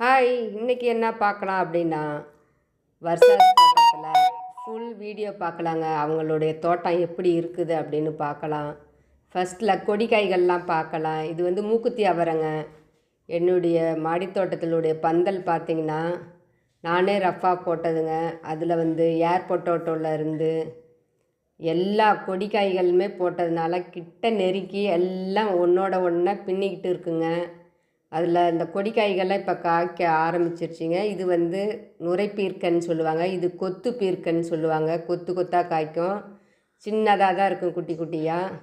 Hi இன்றைக்கி என்ன பார்க்கலாம் அப்படின்னா வர்ஷாஸ் தோட்டத்தில் ஃபுல் வீடியோ பார்க்கலாங்க. அவங்களுடைய தோட்டம் எப்படி இருக்குது அப்படின்னு பார்க்கலாம். ஃபஸ்ட்டில் கொடிக்காய்கள்லாம் பார்க்கலாம். இது வந்து மூக்குத்தி அவரைங்க. என்னுடைய மாடித்தோட்டத்தினுடைய பந்தல் பார்த்திங்கன்னா நானே ரஃபாக போட்டதுங்க. அதில் வந்து ஏர் பொட்டோட்டோவில் இருந்து எல்லா கொடி காய்களுமே போட்டதுனால கிட்ட நெருக்கி எல்லாம் ஒன்றோட ஒன்றா பின்னிக்கிட்டு இருக்குங்க. அதில் இந்த கொடி காய்கள்லாம் இப்போ காய்க்க ஆரம்பிச்சிருச்சிங்க. இது வந்து நுரைப்பீர்க்கன்னு சொல்லுவாங்க. இது கொத்து பீர்க்கன்னு சொல்லுவாங்க. கொத்து கொத்தாக காய்க்கும். சின்னதாக தான் இருக்கும் குட்டி குட்டியாக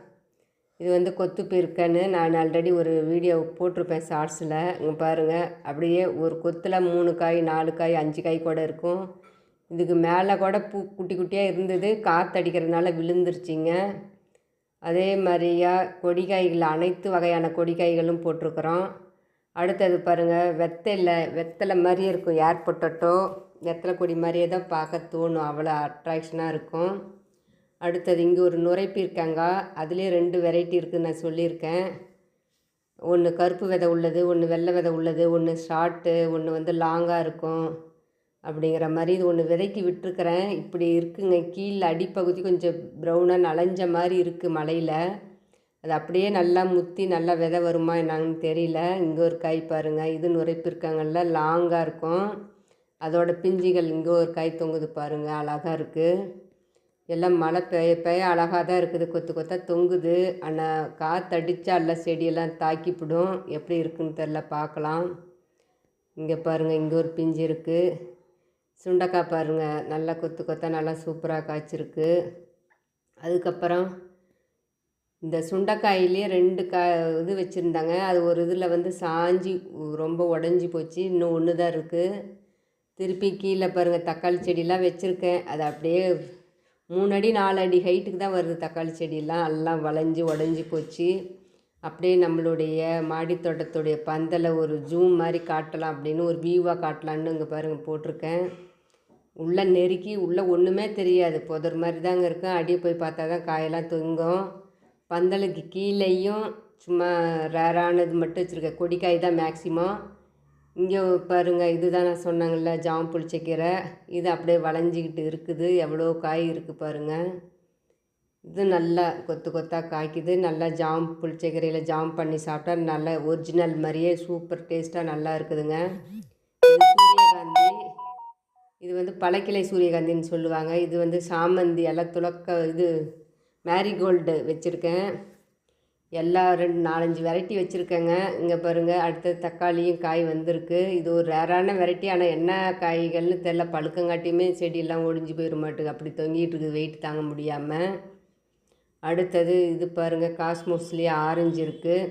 இது வந்து கொத்து பீர்க்கன்னு நான் ஆல்ரெடி ஒரு வீடியோ போட்டிருப்பேன் ஷார்ட்ஸில் இங்கே பாருங்கள் அப்படியே ஒரு கொத்தில் மூணு காய் நாலு காய் அஞ்சு காய் கூட இருக்கும். இதுக்கு மேலே கூட பூ குட்டி குட்டியாக இருந்தது. காற்றடிக்கிறதுனால விழுந்துருச்சிங்க. அதே மாதிரியா கொடி காய்கள் அனைத்து வகையான கொடி காய்களும் அடுத்தது பாருங்கள் வெத்தலை வெத்தலை மாதிரியே இருக்கும். ஏர் பொட்டட்டோ வெத்தலை கொடி மாதிரியே தான் பார்க்க தோணும். அவ்வளோ அட்ராக்ஷனாக இருக்கும். அடுத்தது இங்கே ஒரு நுரைப்பிருக்காங்க அதுலேயே ரெண்டு வெரைட்டி இருக்குதுன்னு நான் சொல்லியிருக்கேன். ஒன்று கருப்பு விதை உள்ளது ஒன்று வெள்ளை விதை உள்ளது ஒன்று ஷார்ட்டு ஒன்று வந்து லாங்காக இருக்கும். அப்படிங்கிற மாதிரி இது ஒன்று விதைக்கு விட்டுருக்குறேன். இப்படி இருக்குங்க. கீழே அடிப்பகுதி கொஞ்சம் ப்ரௌனாக நலஞ்ச மாதிரி இருக்குது மலையில். அது அப்படியே நல்லா முத்தி நல்லா விதை வருமா என்னன்னு தெரியல. இங்கே ஒரு காய் பாருங்கள் இது நுரைப்பிருக்காங்கல்ல லாங்காக இருக்கும். அதோட பிஞ்சுகள் இங்கே ஒரு காய் தொங்குது பாருங்கள் அழகாக இருக்குது எல்லாம் மழை பெய்ய பெய்ய அழகாக தான் இருக்குது. கொத்து கொத்தாக தொங்குது. ஆனால் காற்றடிச்சா எல்லாம் செடியெல்லாம் தாக்கிப்பிடும். எப்படி இருக்குன்னு தெரில பார்க்கலாம். இங்கே பாருங்கள் இங்கே ஒரு பிஞ்சு இருக்குது சுண்டக்காய் பாருங்கள் நல்லா கொத்து கொத்தா நல்லா சூப்பராக காய்ச்சிருக்கு. அதுக்கப்புறம் இந்த சுண்டைக்காயிலே ரெண்டு கா இது வச்சுருந்தாங்க. அது ஒரு இதில் வந்து சாஞ்சி ரொம்ப உடஞ்சி போச்சு. இன்னும் ஒன்று தான் இருக்குது திருப்பி கீழே பாருங்கள் தக்காளி செடியெலாம் வச்சுருக்கேன். அது அப்படியே மூணு அடி நாலு அடி ஹைட்டுக்கு தான் வருது தக்காளி செடியெல்லாம் எல்லாம் வளைஞ்சி உடஞ்சி போச்சு. அப்படியே நம்மளுடைய மாடித்தோட்டத்துடைய பந்தலை ஒரு ஜூம் மாதிரி காட்டலாம் அப்படின்னு ஒரு வியூவாக காட்டலான்னு இங்கே பாருங்கள் போட்டிருக்கேன். உள்ளே நெருக்கி உள்ளே ஒன்றுமே தெரியாது. புதர் மாதிரி தாங்க இருக்கும் அடியே போய் பார்த்தா தான் காயெல்லாம் தொங்கும். பந்தலுக்கு கீழேயும் சும்மா ரேரானது மட்டும் வச்சுருக்கேன் கொடிக்காய் தான் மேக்ஸிமம் இங்கே பாருங்கள் இதுதான் நான் சொன்னாங்கல்ல ஜாம் புளிச்சக்கீரை இது அப்படியே வளைஞ்சிக்கிட்டு இருக்குது. எவ்வளோ காய் இருக்குது பாருங்கள் இது நல்லா கொத்து கொத்தாக காய்க்குது. நல்லா ஜாம் புளிச்சக்கீரையில் ஜாம் பண்ணி சாப்பிட்டா நல்லா ஒரிஜினல் மாதிரியே சூப்பர் டேஸ்ட்டாக நல்லா இருக்குதுங்க. இது சூரியகாந்தி. இது வந்து பழக்கிளை சூரியகாந்தின்னு சொல்லுவாங்க. இது வந்து சாமந்தி எல்லாம் துளக்க இது மேரிகோல்டு வச்சுருக்கேன். எல்லா ரெண்டு நாலஞ்சு வெரைட்டி வச்சுருக்கேங்க. இங்கே பாருங்கள் அடுத்தது தக்காளியும் காய் வந்திருக்கு. இது ஒரு ரேரான வெரைட்டி. ஆனால் என்ன காய்கள்னு தெரில பழுக்கங்காட்டியுமே செடியெல்லாம் ஒடிஞ்சு போயிட மாட்டுக்கு அப்படி தொங்கிட்டு இருக்குது. வெயிட் தாங்க முடியாமல் அடுத்தது இது பாருங்கள் காஸ்மோஸ்லேயே ஆரஞ்சு இருக்குது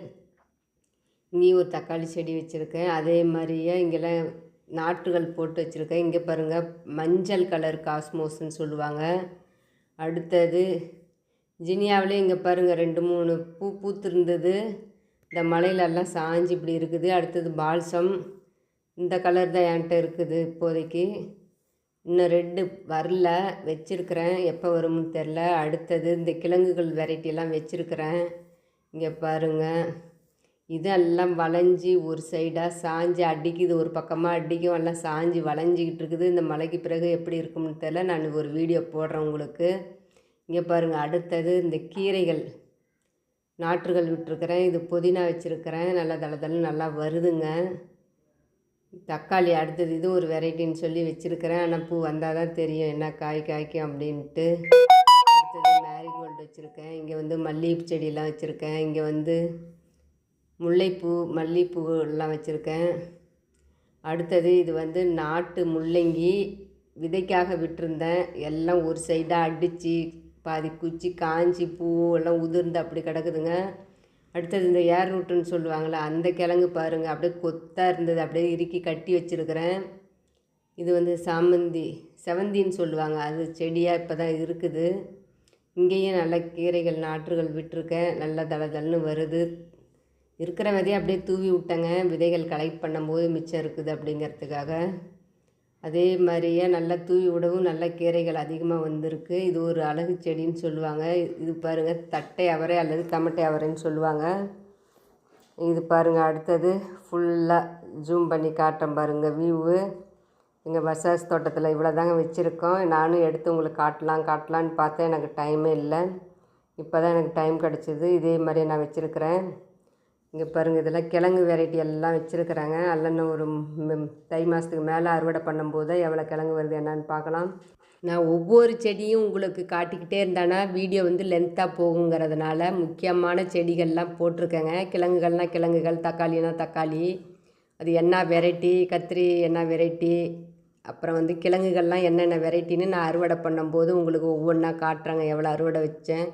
இங்கேயும் ஒரு தக்காளி செடி வச்சுருக்கேன். அதே மாதிரியே இங்கெல்லாம் நாற்றுகள் போட்டு வச்சுருக்கேன். இங்கே பாருங்கள் மஞ்சள் கலர் காஸ்மோஸ்ன்னு சொல்லுவாங்க. அடுத்தது ஜினியாவிலே இங்கே பாருங்கள் ரெண்டு மூணு பூ பூத்திருந்தது. இந்த மலையிலெல்லாம் சாஞ்சு இப்படி இருக்குது. அடுத்தது பால்சம். இந்த கலர் தான் என்கிட்ட இருக்குது இப்போதைக்கு. இன்னும் ரெட்டு வரல வச்சுருக்கிறேன். எப்போ வரும்னு தெரில. அடுத்தது இந்த கிழங்குகள் வெரைட்டிலாம் வச்சுருக்கிறேன். இங்கே பாருங்கள் இதெல்லாம் வளைஞ்சி ஒரு சைடாக சாஞ்சு அடிக்குது. ஒரு பக்கமாக அடிக்கும். எல்லாம் சாஞ்சு வளைஞ்சிக்கிட்டு இருக்குது. இந்த மலைக்கு பிறகு எப்படி இருக்கும்னு தெரில. நான் ஒரு வீடியோ போடுறேன் உங்களுக்கு. இங்கே பாருங்கள் அடுத்தது இந்த கீரைகள். நாற்றுகள் விட்டுருக்கிறேன் இது புதினா வச்சுருக்கிறேன் நல்லா தளதளம் நல்லா வருதுங்க. தக்காளி அடுத்தது இது ஒரு வெரைட்டின்னு சொல்லி வச்சுருக்கிறேன். ஆனால் பூ வந்தால் தான் தெரியும் என்ன காய் காய்க்கும் அப்படின்ட்டு. அடுத்தது மேரிகோல்டு வச்சுருக்கேன் இங்கே வந்து மல்லிகைப்பூ செடியெல்லாம் வச்சுருக்கேன் இங்கே வந்து முல்லைப்பூ மல்லிகைப்பூ எல்லாம் வச்சுருக்கேன். அடுத்தது இது வந்து நாட்டு முள்ளங்கி விதைக்காக விட்டுருந்தேன் எல்லாம் ஒரு சைடாக அடித்து பாதி குச்சி காஞ்சி பூ எல்லாம் உதிர்ந்து அப்படி கிடக்குதுங்க. அடுத்தது இந்த ஏர் ரூட்டுன்னு சொல்லுவாங்களே அந்த கிழங்கு பாருங்கள் அப்படியே கொத்தாக இருந்தது. அப்படியே இறுக்கி கட்டி வச்சுருக்கிறேன். இது வந்து சாமந்தி செவந்தின்னு சொல்லுவாங்க. அது செடியாக இப்போ தான் இருக்குது. இங்கேயும் நல்ல கீரைகள் நாற்றுகள் விட்டுருக்கேன். நல்லா தள வருது. இருக்கிற விதையை அப்படியே தூவி விட்டேங்க. விதைகள் கலெக்ட் பண்ணும்போது மிச்சம் இருக்குது அப்படிங்கிறதுக்காக. அதே மாதிரியே நல்லா தூவி விடவும் நல்ல கீரைகள் அதிகமாக வந்திருக்கு. இது ஒரு அழகு செடின்னு சொல்லுவாங்க. இது பாருங்கள் தட்டை அவரை அல்லது தமட்டை அவரைன்னு சொல்லுவாங்க. இது பாருங்கள் அடுத்தது ஃபுல்லாக ஜூம் பண்ணி காட்டுறேன் பாருங்கள் வியூவு எங்கள் வசாஸ் தோட்டத்தில் இவ்வளோ தாங்க வச்சுருக்கோம். நானும் எடுத்து உங்களுக்கு காட்டலாம் காட்டலான்னு பார்த்தேன். எனக்கு டைமே இல்லை. இப்போ தான் எனக்கு டைம் கிடச்சிது. இதே மாதிரியே நான் வச்சுருக்கிறேன். இங்கே பாருங்கள் இதெல்லாம் கிழங்கு வெரைட்டி எல்லாம் வச்சுருக்குறாங்க. அல்லன்னு ஒரு தை மாதத்துக்கு மேலே அறுவடை பண்ணும்போது எவ்வளோ கிழங்கு வருது என்னன்னு பார்க்கலாம். நான் ஒவ்வொரு செடியும் உங்களுக்கு காட்டிக்கிட்டே இருந்தேன்னா வீடியோ வந்து லென்த்தாக போகுங்கிறதுனால முக்கியமான செடிகள்லாம் போட்டிருக்கேங்க. கிழங்குகள்னால் கிழங்குகள் தக்காளினா தக்காளி அது என்ன வெரைட்டி கத்திரி என்ன வெரைட்டி அப்புறம் வந்து கிழங்குகள்லாம் என்னென்ன வெரைட்டின்னு நான் அறுவடை பண்ணும்போது உங்களுக்கு ஒவ்வொன்றா காட்டுறேங்க. எவ்வளோ அறுவடை வச்சேன்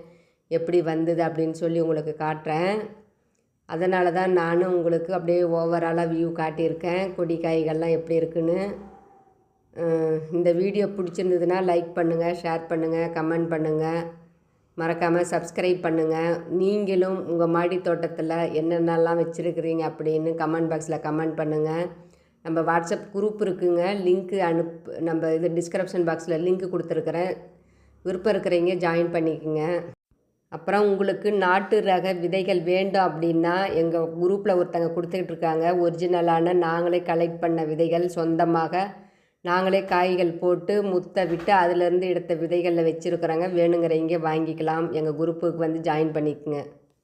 எப்படி வந்தது அப்படின்னு சொல்லி உங்களுக்கு காட்டுறேன். அதனால தான் நானும் உங்களுக்கு அப்படியே ஓவராலாக வியூ காட்டியிருக்கேன். கொடி காய்கள்லாம் எப்படி இருக்குன்னு. இந்த வீடியோ பிடிச்சிருந்ததுன்னா லைக் பண்ணுங்கள் ஷேர் பண்ணுங்கள் கமெண்ட் பண்ணுங்கள் மறக்காமல் சப்ஸ்கிரைப் பண்ணுங்கள் நீங்களும் உங்கள் மாடி தோட்டத்தில் என்னென்னலாம் வச்சுருக்கிறீங்க அப்படின்னு கமெண்ட் பாக்ஸில் கமெண்ட் பண்ணுங்கள் நம்ம வாட்ஸ்அப் குரூப் இருக்குங்க. லிங்க்கு அனுப் நம்ம இது டிஸ்கிரிப்ஷன் பாக்ஸில் லிங்க் கொடுத்துருக்குறேன். விருப்பம் இருக்கிறவங்க ஜாயின் பண்ணிக்கோங்க. அப்புறம் உங்களுக்கு நாட்டு ரக விதைகள் வேண்டும் அப்படின்னா எங்கள் குரூப்பில் ஒருத்தங்க கொடுத்துக்கிட்டு இருக்காங்க. ஒரிஜினலான நாங்களே கலெக்ட் பண்ண விதைகள் சொந்தமாக நாங்களே காய்கள் போட்டு முத்த விட்டு அதிலேருந்து எடுத்த விதைகளில் வச்சுருக்குறாங்க வேணுங்கிறவங்க வாங்கிக்கலாம். எங்கள் குரூப்புக்கு வந்து ஜாயின் பண்ணிக்கோங்க.